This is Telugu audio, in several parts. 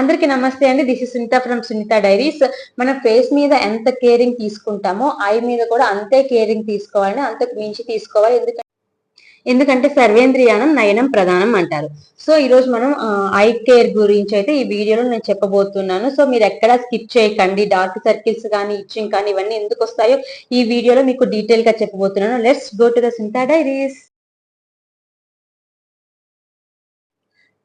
అందరికి నమస్తే అండి. This is Sunitha from Sunitha diaries మన ఫేస్ మీద ఎంత కేరింగ్ తీసుకుంటామో ఐ మీద కూడా అంతే కేరింగ్ తీసుకోవాలని అంతకు మించి తీసుకోవాలి. ఎందుకంటే ఎందుకంటే సర్వేంద్రియానం నయనం ప్రధానం అంటారు. సో ఈ రోజు మనం ఐ కేర్ గురించి అయితే ఈ వీడియోలో నేను చెప్పబోతున్నాను. సో మీరు ఎక్కడ స్కిప్ చేయకండి. డార్క్ సర్కిల్స్ కానీ ఇచ్చింగ్ కానీ ఇవన్నీ ఎందుకు వస్తాయో ఈ వీడియోలో మీకు డీటెయిల్గా చెప్పబోతున్నాను. Let's go to the Sunitha diaries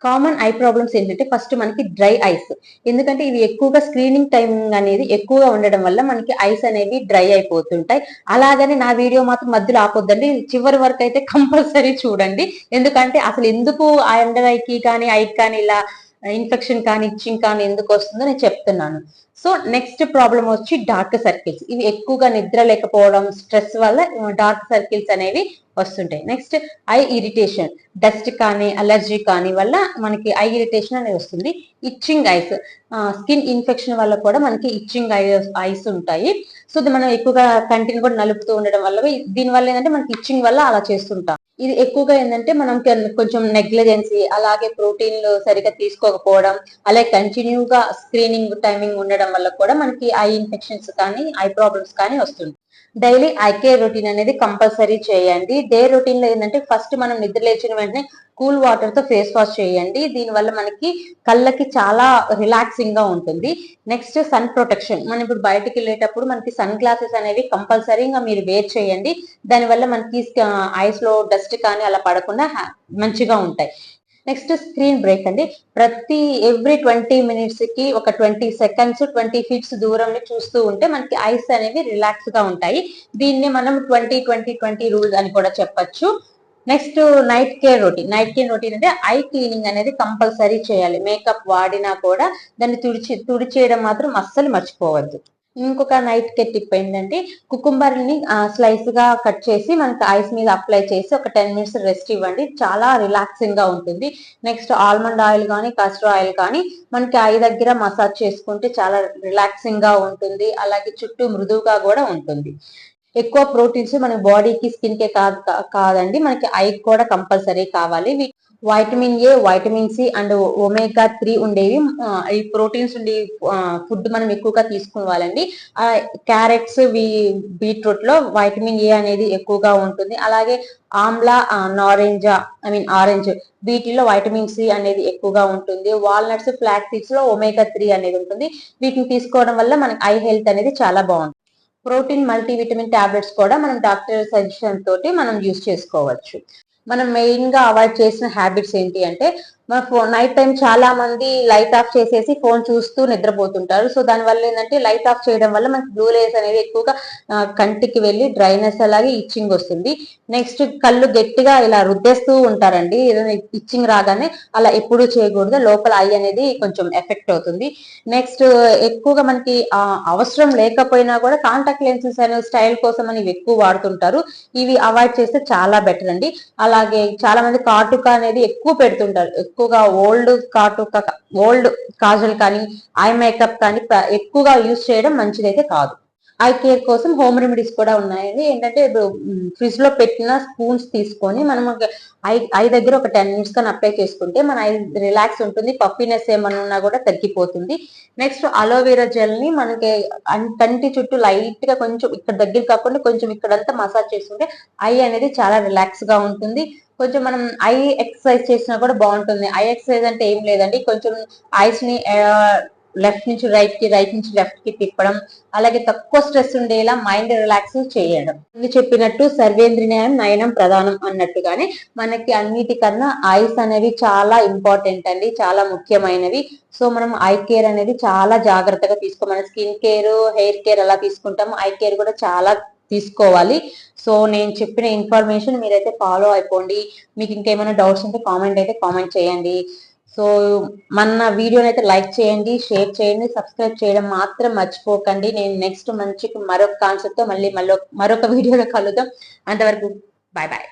common eye problems ఏంటంటే ఫస్ట్ మనకి డ్రై ఐస్ ఎందుకంటే ఇవి ఎక్కువగా స్క్రీనింగ్ టైమింగ్ అనేది ఎక్కువగా ఉండడం వల్ల మనకి ఐస్ అనేవి డ్రై అయిపోతుంటాయి. అలాగని నా వీడియో మాత్రం మధ్యలో ఆపొద్దండి. చివరి వరకు అయితే కంపల్సరీ చూడండి. ఎందుకంటే అసలు ఎందుకు ఆ అండర్ ఐకి కానీ ఐకి కానీ ఇలా ఇన్ఫెక్షన్ కానీ ఇచ్చింగ్ కానీ ఎందుకు వస్తుందో నేను చెప్తున్నాను. సో నెక్స్ట్ ప్రాబ్లం వచ్చి డార్క్ సర్కిల్స్. ఇవి ఎక్కువగా నిద్ర లేకపోవడం స్ట్రెస్ వల్ల డార్క్ సర్కిల్స్ అనేవి వస్తుంటాయి. Next eye irritation. డస్ట్ కానీ అలర్జీ కానీ వల్ల మనకి ఐ ఇరిటేషన్ అనేది వస్తుంది. Itching ice. స్కిన్ ఇన్ఫెక్షన్ వల్ల కూడా మనకి ఇచ్చింగ్ ఐ ఐస్ ఉంటాయి. సో మనం ఎక్కువగా కంటిన్యూ కూడా నలుపుతూ ఉండడం వల్ల దీని వల్ల ఏంటంటే మనకి ఇచ్చింగ్ వల్ల అలా చేస్తుంటాం. ఇది ఎక్కువగా ఏంటంటే మనం కొంచెం నెగ్లిజెన్సీ అలాగే ప్రోటీన్లు సరిగా తీసుకోకపోవడం అలాగే కంటిన్యూగా స్క్రీనింగ్ టైమింగ్ ఉండడం వల్ల కూడా మనకి ఐ ఇన్ఫెక్షన్స్ కానీ ఐ ప్రాబ్లమ్స్ కానీ వస్తుంది డైలీ ఐకే రొటీన్ అనేది కంపల్సరీ చేయండి. డే రొటీన్లో ఏంటంటే ఫస్ట్ మనం నిద్ర లేచిన వెంటనే కూల్ వాటర్తో ఫేస్ వాష్ చేయండి. దీని వల్ల మనకి కళ్ళకి చాలా రిలాక్సింగ్గా ఉంటుంది. Next sun protection. మనం ఇప్పుడు బయటకు వెళ్ళేటప్పుడు మనకి సన్ గ్లాసెస్ అనేవి కంపల్సరీగా మీరు వేర్ చేయండి. దానివల్ల మనకి ఐస్లో డస్ట్ కానీ అలా పడకుండా మంచిగా ఉంటాయి. నెక్స్ట్ స్క్రీన్ బ్రేక్ అండి. ప్రతి ఎవ్రీ ట్వంటీ మినిట్స్కి ఒక ట్వంటీ సెకండ్స్ ట్వంటీ ఫీట్స్ దూరం చూస్తూ ఉంటే మనకి ఐస్ అనేవి రిలాక్స్గా ఉంటాయి. దీన్ని మనం ట్వంటీ ట్వంటీ ట్వంటీ రూల్స్ అని కూడా చెప్పొచ్చు. Next night care routine night care routine అంటే ఐ క్లీనింగ్ అనేది కంపల్సరీ చేయాలి. మేకప్ వాడినా కూడా దాన్ని తుడిచి తుడిచేయడం మాత్రం అస్సలు మర్చిపోవద్దు. ఇంకొక నైట్ కే టిప్ ఏంటంటే కుకుంబర్ని స్లైస్గా కట్ చేసి మనకి ఐస్ మీద అప్లై చేసి ఒక టెన్ మినిట్స్ రెస్ట్ ఇవ్వండి. చాలా రిలాక్సింగ్గా ఉంటుంది. నెక్స్ట్ ఆల్మండ్ ఆయిల్ కానీ కస్టర్ ఆయిల్ కానీ మనకి ఐ దగ్గర మసాజ్ చేసుకుంటే చాలా రిలాక్సింగ్గా ఉంటుంది. అలాగే చుట్టూ మృదువుగా కూడా ఉంటుంది. ఎక్కువ ప్రోటీన్స్ మన బాడీకి స్కిన్ కే కాదు కాదండి. మనకి ఐ కూడా కంపల్సరీ కావాలి. Vitamin A vitamin C and omega three ఉండేవి. ఈ ప్రోటీన్స్ ఉండే ఫుడ్ మనం ఎక్కువగా తీసుకోవాలండి క్యారెట్స్ బీట్రూట్లో వైటమిన్ ఏ అనేది ఎక్కువగా ఉంటుంది. అలాగే ఆమ్లా నారెంజా ఐ మీన్ ఆరెంజ్ వీటిలో వైటమిన్ సి అనేది ఎక్కువగా ఉంటుంది. వాల్నట్స్ ఫ్లాక్ సీడ్స్లో ఒమేగా త్రీ అనేది ఉంటుంది. వీటిని తీసుకోవడం వల్ల మనకి ఐ హెల్త్ అనేది చాలా బాగుంటుంది. ప్రోటీన్ మల్టీవిటమిన్ టాబ్లెట్స్ కూడా మనం డాక్టర్ సజెషన్ తోటి మనం యూజ్ చేసుకోవచ్చు. మనం మెయిన్గా అవాయిడ్ చేసిన హ్యాబిట్స్ ఏంటి అంటే మన ఫోన్ నైట్ టైం చాలా మంది లైట్ ఆఫ్ చేసేసి ఫోన్ చూస్తూ నిద్రపోతుంటారు. సో దాని వల్ల ఏంటంటే లైట్ ఆఫ్ చేయడం వల్ల మనకి బ్లూ లేస్ అనేది ఎక్కువగా కంటికి వెళ్ళి డ్రైనెస్ అలాగే ఇచ్చింగ్ వస్తుంది. నెక్స్ట్ కళ్ళు గట్టిగా ఇలా రుద్దేస్తూ ఉంటారండి. ఏదైనా ఇచ్చింగ్ రాగానే అలా ఎప్పుడు చేయకూడదు. లోపల ఐ అనేది కొంచెం ఎఫెక్ట్ అవుతుంది. నెక్స్ట్ ఎక్కువగా మనకి అవసరం లేకపోయినా కూడా కాంటాక్ట్ లెన్సెస్ అనే స్టైల్ కోసం అని ఎక్కువ వాడుతుంటారు. ఇవి అవాయిడ్ చేస్తే చాలా బెటర్ అండి. అలా అలాగే చాలా మంది కాటుక అనేది ఎక్కువ పెడుతుంటారు. ఎక్కువగా ఓల్డ్ కాటుక ఓల్డ్ కాజల్ కానీ ఐ మేకప్ కానీ ఎక్కువగా యూజ్ చేయడం మంచిదైతే కాదు. ఐ కేర్ కోసం హోమ్ రెమెడీస్ కూడా ఉన్నాయండి. ఏంటంటే ఇప్పుడు ఫ్రిడ్జ్లో పెట్టిన స్పూన్స్ తీసుకొని మనం ఐ ఐ దగ్గర ఒక టెన్ మినిట్స్ కానీ అప్లై చేసుకుంటే మన ఐ రిలాక్స్ ఉంటుంది పఫీనెస్ ఏమన్నా ఉన్నా కూడా తగ్గిపోతుంది. నెక్స్ట్ అలోవెరా జెల్ని మనకి కంటి చుట్టూ లైట్గా కొంచెం ఇక్కడ దగ్గర కాకుండా కొంచెం ఇక్కడంతా మసాజ్ చేసుకుంటే ఐ అనేది చాలా రిలాక్స్గా ఉంటుంది. కొంచెం మనం ఐ ఎక్సర్సైజ్ చేసినా కూడా బాగుంటుంది. ఐ ఎక్సర్సైజ్ అంటే ఏం లేదండి. కొంచెం ఐస్ని లెఫ్ట్ నుంచి రైట్కి రైట్ నుంచి లెఫ్ట్కి తిప్పడం అలాగే తక్కువ స్ట్రెస్ ఉండేలా మైండ్ రిలాక్స్ చేయడం. చెప్పినట్టు సర్వేంద్రియాయం నయనం ప్రధానం అన్నట్టుగానే మనకి అన్నిటికన్నా ఐస్ అనేవి చాలా ఇంపార్టెంట్ అండి చాలా ముఖ్యమైనవి. సో మనం ఐ కేర్ అనేది చాలా జాగ్రత్తగా తీసుకో మన స్కిన్ కేర్ హెయిర్ కేర్ అలా తీసుకుంటాము. ఐ కేర్ కూడా చాలా తీసుకోవాలి. సో నేను చెప్పిన ఇన్ఫర్మేషన్ మీరైతే ఫాలో అయిపోండి. మీకు ఇంకేమైనా డౌట్స్ ఉంటే కామెంట్ అయితే కామెంట్ చేయండి. సో మన వీడియోని అయితే లైక్ చేయండి షేర్ చేయండి సబ్స్క్రైబ్ చేయడం మాత్రం మర్చిపోకండి. నేను నెక్స్ట్ మంచి మరొక కాన్సెప్ట్తో మళ్ళీ మళ్ళీ మరొక వీడియోలో కలుద్దాం. అంతవరకు బాయ్ బాయ్